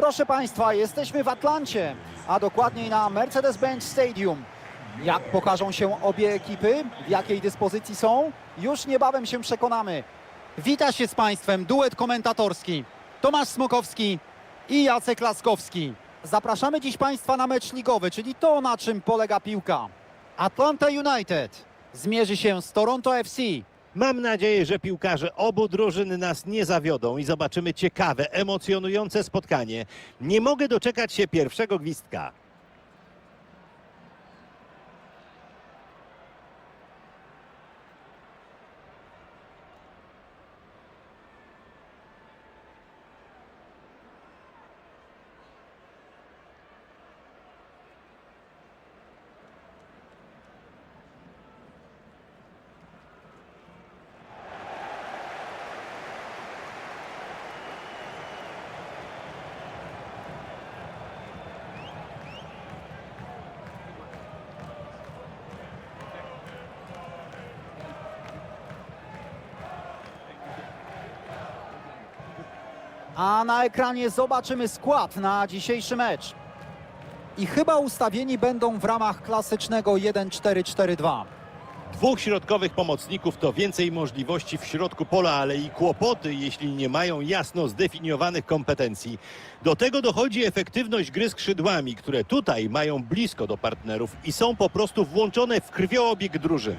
Proszę Państwa, jesteśmy w Atlancie, a dokładniej na Mercedes-Benz Stadium. Jak pokażą się obie ekipy, w jakiej dyspozycji są, już niebawem się przekonamy. Wita się z Państwem duet komentatorski Tomasz Smokowski i Jacek Laskowski. Zapraszamy dziś Państwa na mecz ligowy, czyli to, na czym polega piłka. Atlanta United zmierzy się z Toronto FC. Mam nadzieję, że piłkarze obu drużyn nas nie zawiodą i zobaczymy ciekawe, emocjonujące spotkanie. Nie mogę doczekać się pierwszego gwizdka. A na ekranie zobaczymy skład na dzisiejszy mecz. I chyba ustawieni będą w ramach klasycznego 1-4-4-2. Dwóch środkowych pomocników to więcej możliwości w środku pola, ale i kłopoty, jeśli nie mają jasno zdefiniowanych kompetencji. Do tego dochodzi efektywność gry skrzydłami, które tutaj mają blisko do partnerów i są po prostu włączone w krwiobieg drużyny.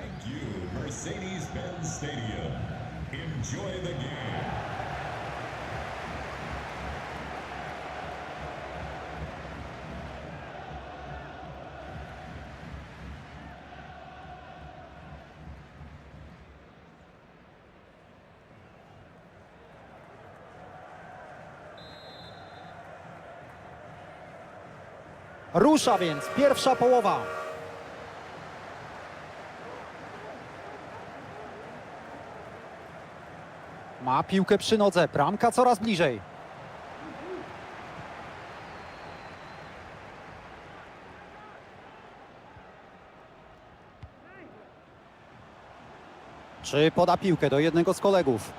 Rusza więc pierwsza połowa. Ma piłkę przy nodze, bramka coraz bliżej. Czy poda piłkę do jednego z kolegów?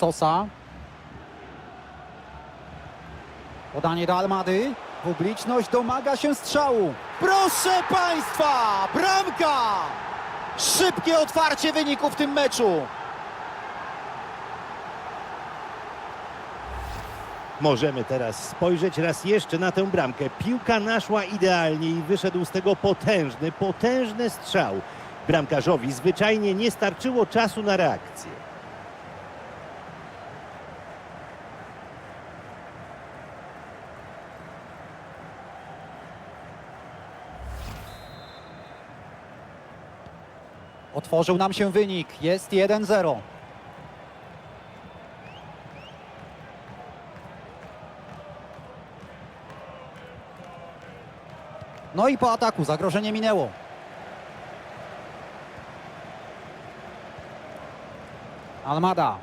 Sosa. Podanie do Almady. Publiczność domaga się strzału. Proszę Państwa, bramka! Szybkie otwarcie wyniku w tym meczu. Możemy teraz spojrzeć raz jeszcze na tę bramkę. Piłka naszła idealnie i wyszedł z tego potężny, potężny strzał. Bramkarzowi zwyczajnie nie starczyło czasu na reakcję. Otworzył nam się wynik. Jest 1-0. No i po ataku zagrożenie minęło. Almada.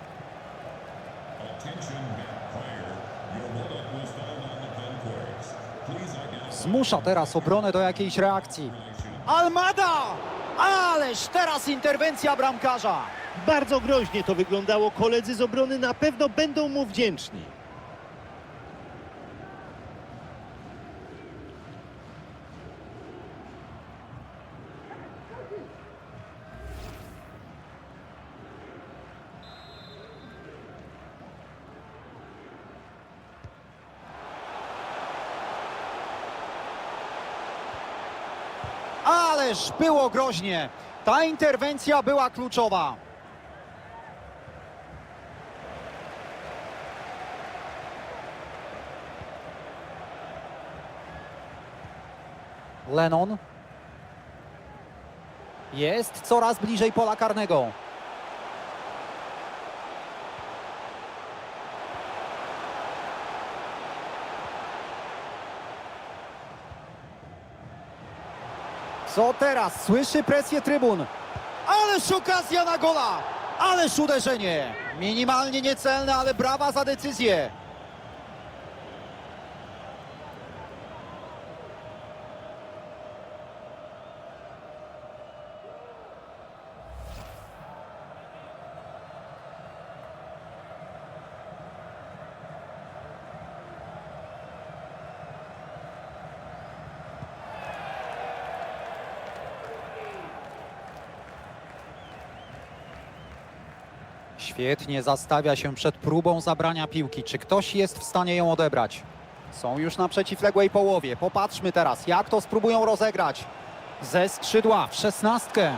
Zmusza teraz obronę do jakiejś reakcji. Almada! Ależ teraz interwencja bramkarza. Bardzo groźnie to wyglądało. Koledzy z obrony na pewno będą mu wdzięczni. Ależ było groźnie. Ta interwencja była kluczowa. Lennon. Jest coraz bliżej pola karnego. Co teraz? Słyszy presję trybun. Ależ okazja na gola! Ależ uderzenie! Minimalnie niecelne, ale brawa za decyzję. Świetnie zastawia się przed próbą zabrania piłki. Czy ktoś jest w stanie ją odebrać? Są już na przeciwległej połowie. Popatrzmy teraz, jak to spróbują rozegrać. Ze skrzydła w szesnastkę.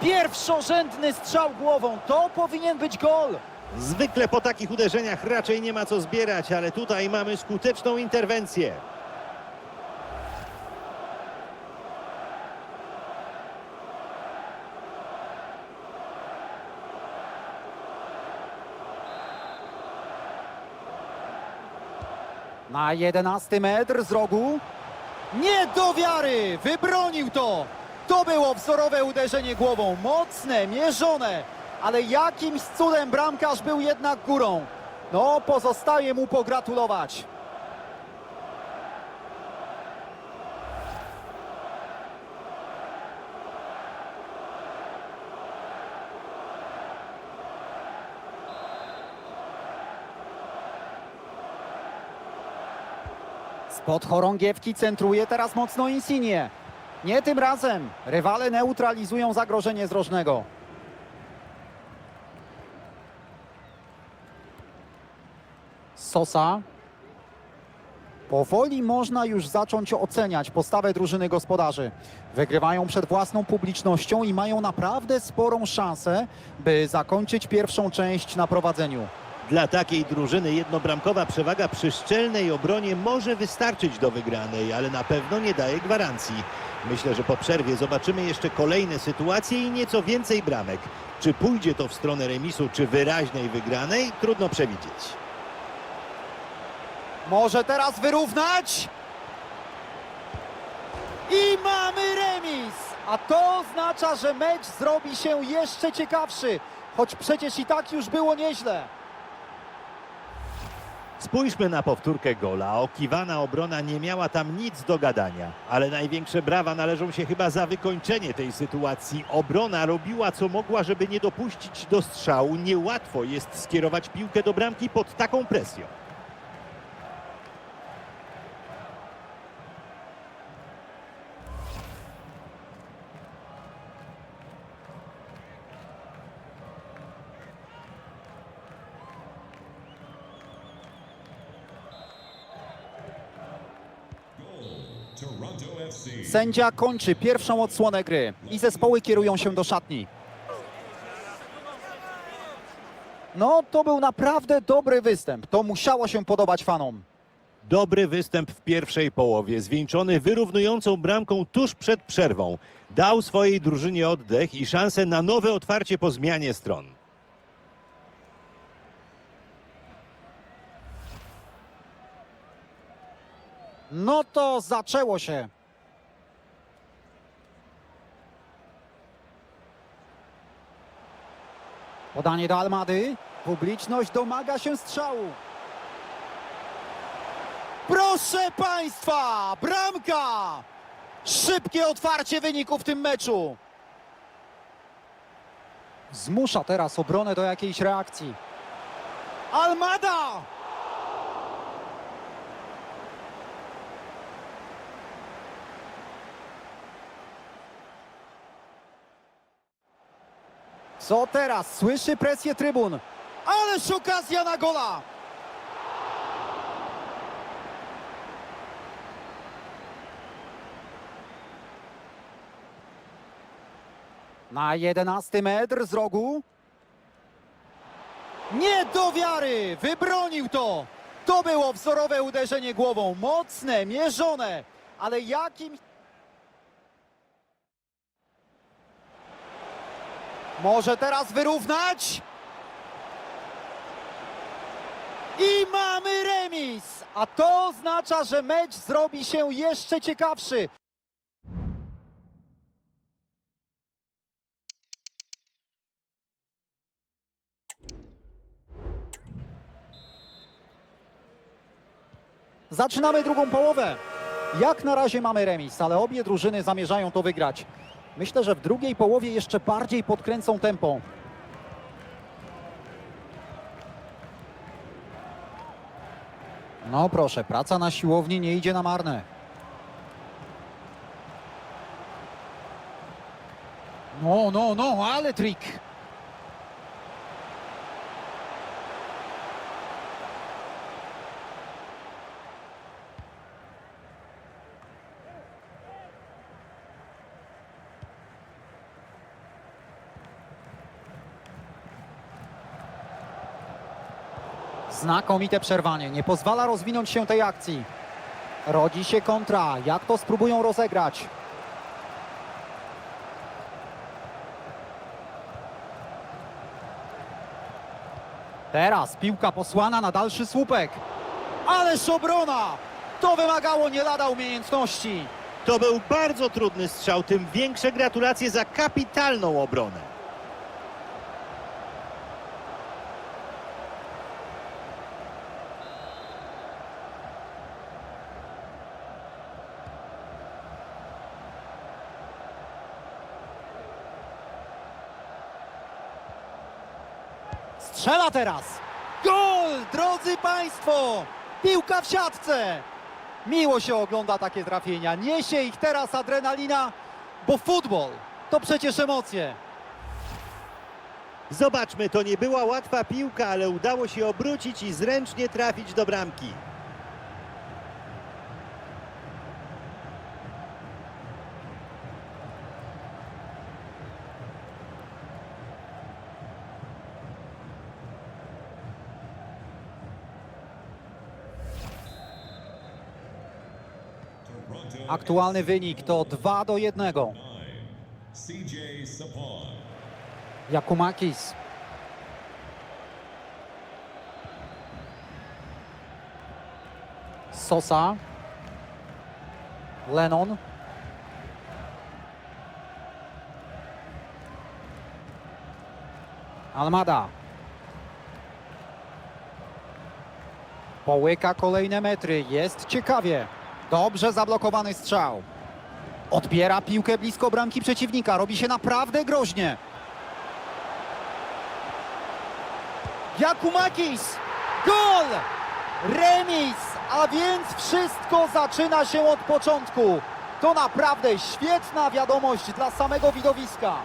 Pierwszorzędny strzał głową. To powinien być gol. Zwykle po takich uderzeniach raczej nie ma co zbierać, ale tutaj mamy skuteczną interwencję. Na 11 metr z rogu. Nie do wiary! Wybronił to! To było wzorowe uderzenie głową. Mocne, mierzone. Ale jakimś cudem bramkarz był jednak górą. No, pozostaje mu pogratulować. Spod chorągiewki centruje teraz mocno Insigne. Nie tym razem. Rywale neutralizują zagrożenie z rożnego. Sosa. Powoli można już zacząć oceniać postawę drużyny gospodarzy. Wygrywają przed własną publicznością i mają naprawdę sporą szansę, by zakończyć pierwszą część na prowadzeniu. Dla takiej drużyny jednobramkowa przewaga przy szczelnej obronie może wystarczyć do wygranej, ale na pewno nie daje gwarancji. Myślę, że po przerwie zobaczymy jeszcze kolejne sytuacje i nieco więcej bramek. Czy pójdzie to w stronę remisu, czy wyraźnej wygranej, trudno przewidzieć. Może teraz wyrównać? I mamy remis! A to oznacza, że mecz zrobi się jeszcze ciekawszy, choć przecież i tak już było nieźle. Spójrzmy na powtórkę gola. Okiwana obrona nie miała tam nic do gadania, ale największe brawa należą się chyba za wykończenie tej sytuacji. Obrona robiła co mogła, żeby nie dopuścić do strzału. Niełatwo jest skierować piłkę do bramki pod taką presją. Sędzia kończy pierwszą odsłonę gry i zespoły kierują się do szatni. No, to był naprawdę dobry występ. To musiało się podobać fanom. Dobry występ w pierwszej połowie, zwieńczony wyrównującą bramką tuż przed przerwą. Dał swojej drużynie oddech i szansę na nowe otwarcie po zmianie stron. No to zaczęło się. Podanie do Almady. Publiczność domaga się strzału. Proszę Państwa, bramka! Szybkie otwarcie wyniku w tym meczu. Zmusza teraz obronę do jakiejś reakcji. Almada! Co teraz? Słyszy presję trybun. Ależ okazja na gola! Na 11 metr z rogu. Nie do wiary! Wybronił to! To było wzorowe uderzenie głową. Mocne, mierzone. Ale jakim... Może teraz wyrównać? I mamy remis! A to oznacza, że mecz zrobi się jeszcze ciekawszy. Zaczynamy drugą połowę. Jak na razie mamy remis, ale obie drużyny zamierzają to wygrać. Myślę, że w drugiej połowie jeszcze bardziej podkręcą tempo. No proszę, praca na siłowni nie idzie na marne. No, no, no, ale trik. Znakomite przerwanie, nie pozwala rozwinąć się tej akcji. Rodzi się kontra, jak to spróbują rozegrać? Teraz piłka posłana na dalszy słupek. Ależ obrona! To wymagało nie lada umiejętności. To był bardzo trudny strzał, tym większe gratulacje za kapitalną obronę. Strzela teraz. Gol, drodzy Państwo! Piłka w siatce. Miło się ogląda takie trafienia. Niesie ich teraz adrenalina, bo futbol to przecież emocje. Zobaczmy, to nie była łatwa piłka, ale udało się obrócić i zręcznie trafić do bramki. Aktualny wynik to 2 do 1. 9. CJ Sapon. Jakumakis. Sosa. Lennon. Almada. Połyka kolejne metry. Jest ciekawie. Dobrze zablokowany strzał. Odbiera piłkę blisko bramki przeciwnika. Robi się naprawdę groźnie. Jakumakis! Gol! Remis! A więc wszystko zaczyna się od początku. To naprawdę świetna wiadomość dla samego widowiska.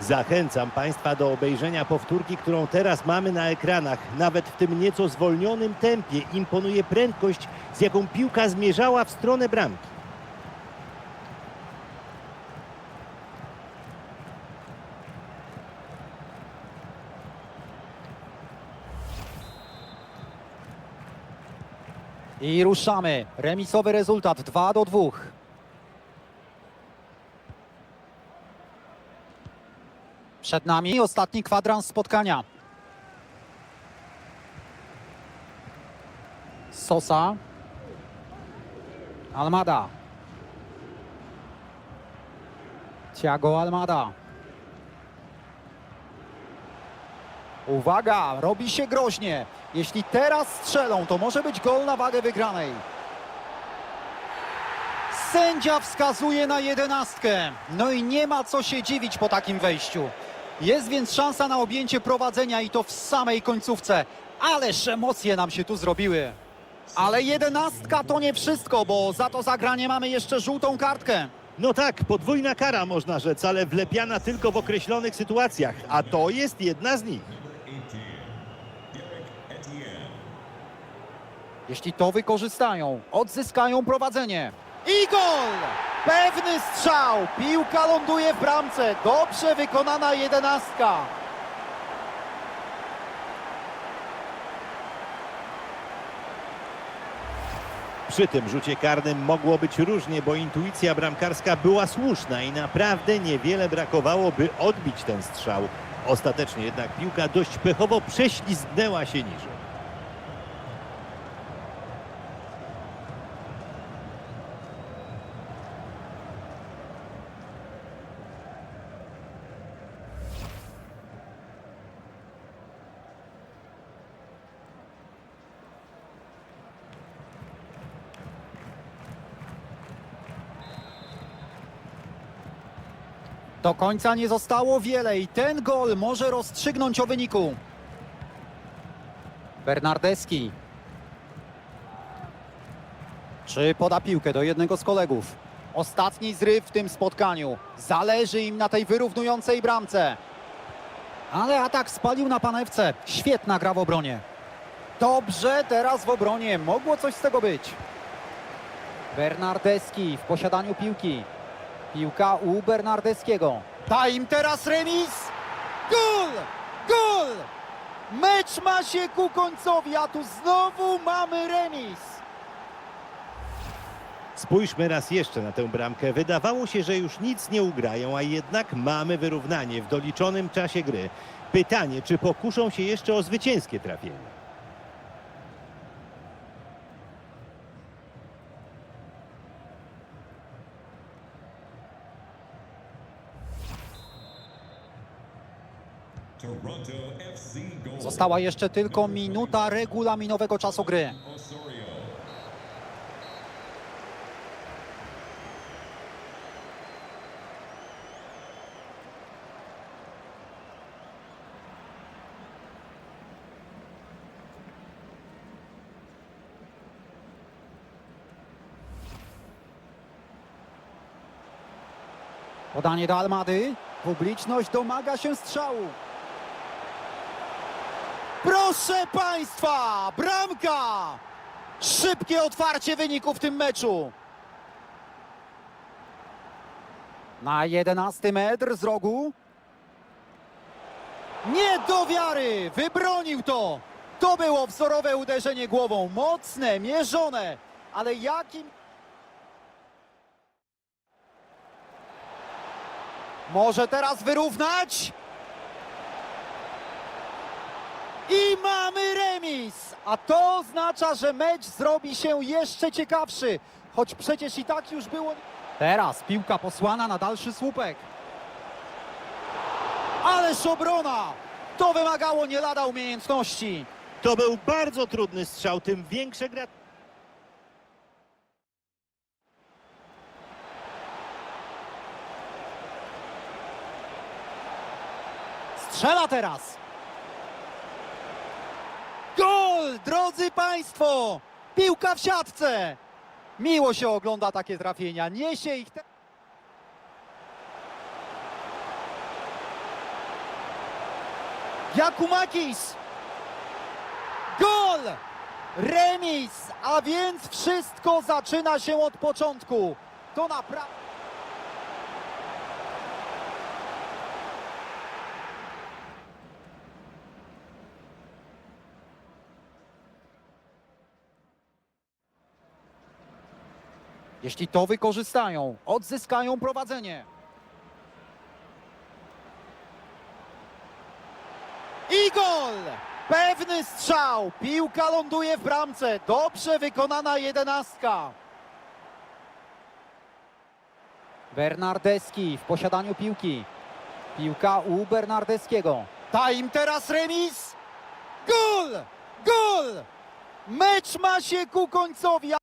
Zachęcam Państwa do obejrzenia powtórki, którą teraz mamy na ekranach. Nawet w tym nieco zwolnionym tempie imponuje prędkość, z jaką piłka zmierzała w stronę bramki. I ruszamy. Remisowy rezultat 2 do 2. Przed nami ostatni kwadrans spotkania. Sosa. Almada. Thiago Almada. Uwaga, robi się groźnie. Jeśli teraz strzelą, to może być gol na wagę wygranej. Sędzia wskazuje na jedenastkę. No i nie ma co się dziwić po takim wejściu. Jest więc szansa na objęcie prowadzenia i to w samej końcówce. Ależ emocje nam się tu zrobiły. Ale jedenastka to nie wszystko, bo za to zagranie mamy jeszcze żółtą kartkę. No tak, podwójna kara można rzec, ale wlepiana tylko w określonych sytuacjach, a to jest jedna z nich. 18. Derek Etienne. Jeśli to wykorzystają, odzyskają prowadzenie. I gol! Pewny strzał! Piłka ląduje w bramce. Dobrze wykonana jedenastka. Przy tym rzucie karnym mogło być różnie, bo intuicja bramkarska była słuszna i naprawdę niewiele brakowało, by odbić ten strzał. Ostatecznie jednak piłka dość pechowo prześlizgnęła się niżej. Do końca nie zostało wiele i ten gol może rozstrzygnąć o wyniku. Bernardeski. Czy poda piłkę do jednego z kolegów? Ostatni zryw w tym spotkaniu. Zależy im na tej wyrównującej bramce. Ale atak spalił na panewce. Świetna gra w obronie. Dobrze, teraz w obronie. Mogło coś z tego być. Bernardeski w posiadaniu piłki. Piłka u Bernardeskiego. Da im teraz remis. Gol! Gol! Mecz ma się ku końcowi, a tu znowu mamy remis. Spójrzmy raz jeszcze na tę bramkę. Wydawało się, że już nic nie ugrają, a jednak mamy wyrównanie w doliczonym czasie gry. Pytanie, czy pokuszą się jeszcze o zwycięskie trafienie? Toronto FC goal. Została jeszcze tylko minuta regulaminowego czasu gry. Podanie do Almady. Publiczność domaga się strzału. Proszę Państwa, bramka! Szybkie otwarcie wyniku w tym meczu. Na 11 metr z rogu. Nie do wiary! Wybronił to! To było wzorowe uderzenie głową. Mocne, mierzone. Ale jakim... Może teraz wyrównać? I mamy remis! A to oznacza, że mecz zrobi się jeszcze ciekawszy. Choć przecież i tak już było... Teraz piłka posłana na dalszy słupek. Ależ obrona! To wymagało nie lada umiejętności. To był bardzo trudny strzał, tym większe gra... Strzela teraz. Drodzy Państwo! Piłka w siatce. Miło się ogląda takie trafienia. Niesie ich... Te... Jakumakis! Gol! Remis! A więc wszystko zaczyna się od początku. To naprawdę... Jeśli to wykorzystają, odzyskają prowadzenie. I gol! Pewny strzał. Piłka ląduje w bramce. Dobrze wykonana jedenastka. Bernardeski w posiadaniu piłki. Piłka u Bernardeskiego. Da im teraz remis. Gol! Gol! Mecz ma się ku końcowi.